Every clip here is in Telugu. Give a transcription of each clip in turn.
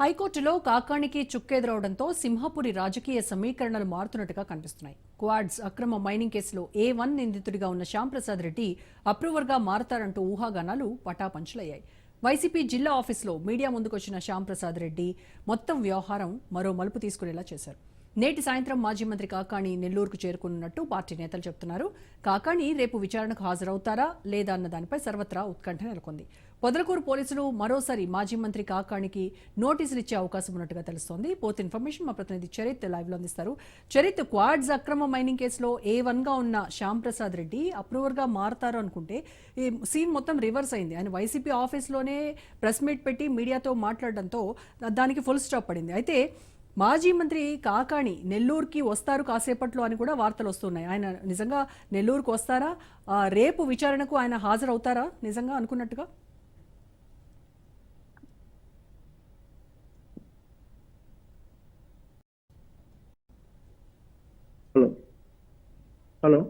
హైకోర్టులో కాకాణికి చుక్కెదురవడంతో సింహపురి రాజకీయ సమీకరణలు మారుతున్నట్టుగా కనిపిస్తున్నాయి. క్వాడ్స్ అక్రమ మైనింగ్ కేసులో ఏ వన్ నిందితుడిగా ఉన్న శ్యాంప్రసాద్ రెడ్డి అప్రూవర్గా మారతారంటూ ఊహాగానాలు పటాపంచులయ్యాయి. వైసీపీ జిల్లా ఆఫీసులో మీడియా ముందుకొచ్చిన శ్యాంప్రసాద్ రెడ్డి మొత్తం వ్యవహారం మరో మలుపు తీసుకునేలా చేశారు. నేటి సాయంత్రం మాజీ మంత్రి కాకాణి నెల్లూరుకు చేరుకున్నట్టు పార్టీ నేతలు చెబుతున్నారు కాకాణి రేపు విచారణకు హాజరవుతారా లేదా అన్న దానిపై సర్వత్రా ఉత్కంఠ నెలకొంది. పొదలకూరు పోలీసులు మరోసారి మాజీ మంత్రి కాకాణికి నోటీసులు ఇచ్చే అవకాశం ఉన్నట్టుగా తెలుస్తోంది. పోత్ ఇన్ఫర్మేషన్ మా ప్రతినిధి చరిత్ లైవ్లో అందిస్తారు. చరిత్ క్వాడ్స్ అక్రమ మైనింగ్ కేసులో ఏ వన్గా ఉన్న శ్యామ్ ప్రసాద్ రెడ్డి అప్రూవర్గా మారతారు అనుకుంటే ఈ సీన్ మొత్తం రివర్స్ అయింది. ఆయన వైసీపీ ఆఫీస్లోనే ప్రెస్ మీట్ పెట్టి మీడియాతో మాట్లాడడంతో దానికి ఫుల్ స్టాప్ పడింది. అయితే మాజీ మంత్రి కాకాణి నెల్లూరుకి వస్తారు కాసేపట్లో అని కూడా వార్తలు వస్తున్నాయి. ఆయన నిజంగా నెల్లూరుకు వస్తారా? రేపు విచారణకు ఆయన హాజరవుతారా? నిజంగా అనుకున్నట్టుగా? Hello. Hello.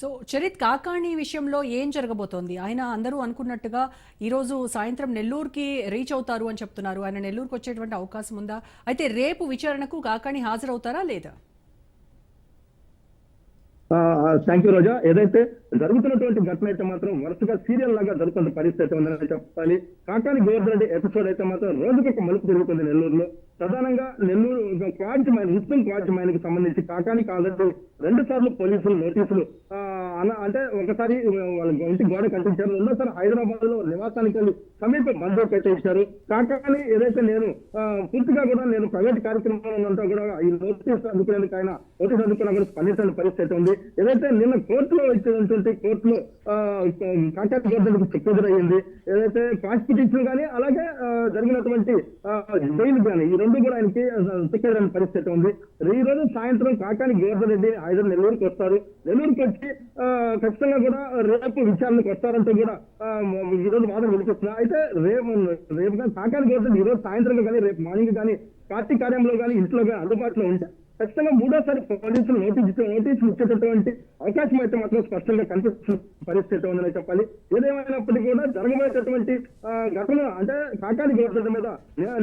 So Charith Kakani విషయంలో ఏం జరగబోతోంది? ఆయన అందరూ అనుకున్నట్టుగా ఈరోజు సాయంత్రం నెల్లూరుకి రీచ్ అవుతారు అని చెప్తున్నారు. ఆయన నెల్లూరుకు వచ్చేటువంటి అవకాశం ఉందా? అయితే రేపు విచారణకు కాకాణి హాజరవుతారా లేదా? Thank you Roja. ఏదైతే జరుగుతున్నటువంటి ఘటన అయితే మాత్రం వరుసగా సీరియల్ లాగా జరుగుతున్న పరిస్థితి అయితే ఉందని చెప్పాలి. కాకాని గోవర్ధన్ రెడ్డి ఎపిసోడ్ అయితే మాత్రం రోజుకొక మలుపు జరుగుతుంది నెల్లూరులో. ప్రధానంగా నెల్లూరు క్వాడ్జ్ మైన్ హిస్టన్ క్వాడ్జ్ మైన్కి సంబంధించి కాకానికి ఆల్రెడీ రెండు సార్లు పోలీసులు నోటీసులు అంటే ఒకసారి వాళ్ళ ఇంటి గోడ కట్టించారు. రెండోసారి హైదరాబాద్లో నివాసానికి వెళ్ళి సమీప బంధువు పెట్టేశారు కాకాని ఏదైతే నేను పూర్తిగా కూడా నేను ప్రైవేట్ కార్యక్రమంలో ఉంటా కూడా ఈ నోటీస్ అందుకునేందుకు ఆయన నోటీస్ అందుకున్నా కూడా స్పందించిన పరిస్థితి ఉంది. ఏదైతే నిన్న కోర్టులో ఇచ్చినటువంటి కోర్టులో ఆ, గవర్నమెంట్ గోవర్ధన్కు ఏదైతే కాస్ట్ పిటిషన్ కానీ అలాగే జరిగినటువంటి జైలు కానీ ఈ రెండు కూడా ఆయనకి చెక్ పరిస్థితి ఉంది? ఈ రోజు సాయంత్రం కాకాని గోవర్ధన్ రెడ్డి నెల్లూరుకి వస్తారు. నెల్లూరుకి వచ్చి ఖచ్చితంగా కూడా రేపు విచారణకు వస్తారంటే కూడా ఈ రోజు వాదన వినిపిస్తున్నా అయితే రేపు రేపు కానీ కాకాని గోవర్ధన్ ఈ రోజు సాయంత్రం కానీ రేపు మార్నింగ్ కానీ పార్టీ కార్యంలో కానీ ఇంట్లో కానీ అందుబాటులో ఉంటారు ఖచ్చితంగా మూడోసారి పోలీసులు నోటీసు నోటీసులు ఇచ్చేటటువంటి అవకాశం అయితే మాత్రం స్పష్టంగా కనిపిస్తున్న పరిస్థితి ఉందని చెప్పాలి. ఏదేమైనప్పటికీ కూడా జరగబోయేటటువంటి ఘటన అంటే కాకాని గోడ మీద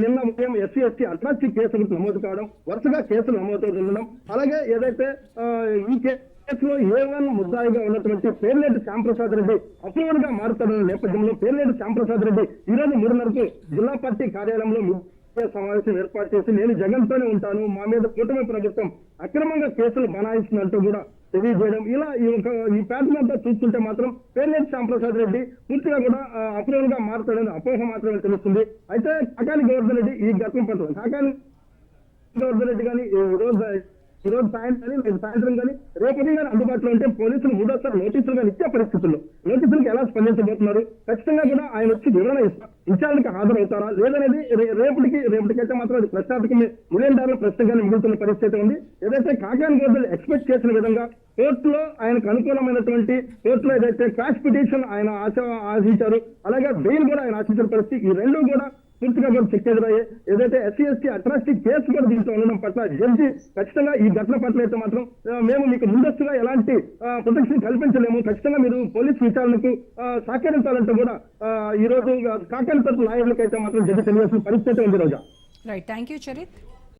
నిన్న ఉదయం ఎస్సీ ఎస్టీ అట్రాసిటీ కేసులు నమోదు కావడం వరుసగా కేసులు నమోదు ఉండడం అలాగే ఏదైతే ఈ కేసులో ఏ వన్ ముద్దాయిగా ఉన్నటువంటి పేర్లేటి శ్యాంప్రసాద్ రెడ్డి అప్రూవల్గా మారుతున్న నేపథ్యంలో పేర్లేటి శ్యాంప్రసాద్ రెడ్డి ఈ రోజు మూడున్నరకు జిల్లా పార్టీ కార్యాలయంలో సమావేశం ఏర్పాటు చేసి నేను జగన్ తోనే ఉంటాను మా మీద కూటమి ప్రభుత్వం అక్రమంగా కేసులు బనాయిస్తుందంటూ కూడా తెలియజేయడం. ఇలా ఈ ఒక ఈ ప్యాటర్న్ అంతా చూస్తుంటే మాత్రం పేర్లేటి శ్యాంప్రసాద్ రెడ్డి పూర్తిగా కూడా అప్రూవల్గా మారుతాడని అపోహ మాత్రమే తెలుస్తుంది. అయితే కాకాని గోవర్ధన్ రెడ్డి ఈ ఘటన పట్ల కాకాని గోవర్ధన్ రెడ్డి కానీ ఈ రోజు ఈ రోజు సాయంత్రం కానీ రేపు సాయంత్రం కానీ రేపు కానీ అందుబాటులో ఉంటే పోలీసులు మూడోసారి నోటీసులు కానీ ఇచ్చే పరిస్థితుల్లో నోటీసులకు ఎలా స్పందించబోతున్నారు? ఖచ్చితంగా కూడా ఆయన వచ్చి వివరణ ఇస్తారు. విచారణకు హాజరవుతారా? లేదనేది రేపటికి రేపటికైతే మాత్రం అది ప్రశ్నార్థకమే మిలియన్ డాలర్ ప్రశ్నగానే మిగులుతున్న పరిస్థితి ఉంది. ఏదైతే కాకాని గోర్ధన్ ఎక్స్పెక్ట్ చేసిన విధంగా కోర్టులో ఆయనకు అనుకూలమైనటువంటి కోర్టులో ఏదైతే క్రాష్ పిటిషన్ ఆయన ఆశ ఆశించారు అలాగే బెయిల్ కూడా ఆయన ఆశించిన పరిస్థితి ఈ రెండు కూడా పూర్తిగా మనం చెక్ ఎదురయ్యాయి ఏదైతే ఎస్సీ ఎస్టీ అట్రాసిటీ కేసు కూడా దీంట్లో ఉండడం పట్ల జడ్జి ఖచ్చితంగా ఈ ఘటన పట్ల అయితే మాత్రం మేము మీకు ముందస్తుగా ఎలాంటి ప్రొటెక్షన్ కల్పించలేము. ఖచ్చితంగా మీరు పోలీస్ విచారణకు సహకరించాలంటే కూడా ఈ రోజు కాకని తరపు లాయర్లకు అయితే మాత్రం జడ్జి తెలియాల్సిన పరిస్థితి ఉంది Roja. Right thank you Charith